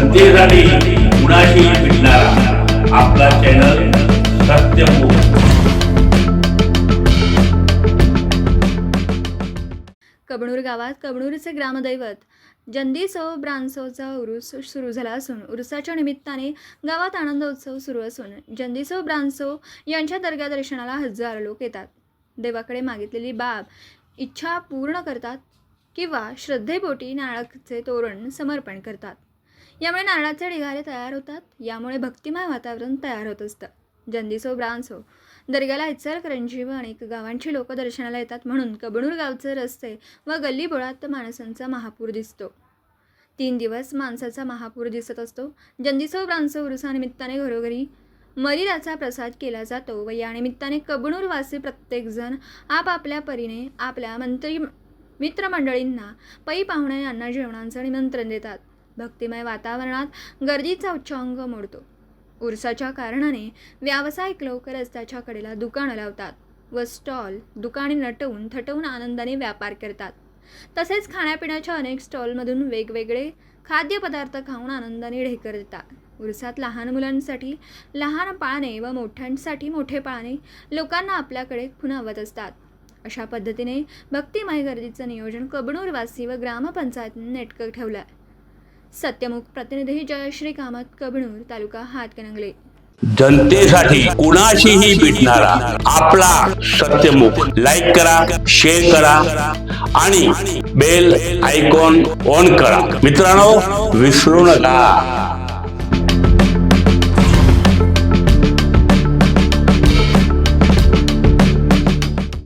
जनतेसाठी कुणाशी भेटणारा. आपला चॅनल सत्यमुख कबणूर गावात कबणूरचे ग्रामदैवत जंदीसव ब्रांसोचा उरुस सुरू झाला असून उरुसाच्या निमित्ताने गावात आनंदोत्सव सुरू असून जंदीसव ब्रांसो यांच्या दर्गा दर्शनाला हजारो लोक येतात. देवाकडे मागितलेली बाब इच्छा पूर्ण करतात किंवा श्रद्धेपोटी नाळकचे तोरण समर्पण करतात. यामुळे नारळाचे ढिगारे तयार होतात यामुळे भक्तिमय वातावरण तयार होत असतं. जंदीसो हो, ब्रांसो हो. दर्ग्याला इचलकरंजी व अनेक गावांची लोक दर्शनाला येतात म्हणून कबणूर गावचे रस्ते व गल्लीबोळात माणसांचा महापूर दिसतो. तीन दिवस माणसाचा महापूर दिसत असतो. जंदीसो हो, ब्रांसो उरुसानिमित्ताने घरोघरी मरीराचा प्रसाद केला जातो व या निमित्ताने प्रत्येकजण आपापल्या परीने आपल्या मंत्री मित्रमंडळींना पै पाहुणे यांना जेवणाचं निमंत्रण देतात. भक्तिमय वातावरणात गर्दीचा उच्चांग मोडतो. उरसाच्या कारणाने व्यावसायिक लोक रस्त्याच्या कडेला दुकानं लावतात व स्टॉल दुकाने नटवून थटवून आनंदाने व्यापार करतात. तसेच खाण्यापिण्याच्या अनेक स्टॉलमधून वेगवेगळे खाद्यपदार्थ खाऊन आनंदाने ढेकर देतात. उरसात लहान मुलांसाठी लहान पाळणे व मोठ्यांसाठी मोठे पाळणे लोकांना आपल्याकडे खुणावत असतात. अशा पद्धतीने भक्तिमय गर्दीचं नियोजन कबणूरवासी व ग्रामपंचायतीने नेटकं ठेवलं आहे सत्यमुख प्रतिनिधी जयश्री कामत कबनूर तालुका हातकणंगले. जनतेसाठी कुणाशीही भेटणारा आपला सत्यमुख. लाईक करा शेअर करा आणि बेल आयकॉन ऑन करा. मित्रांनो विसरू नका.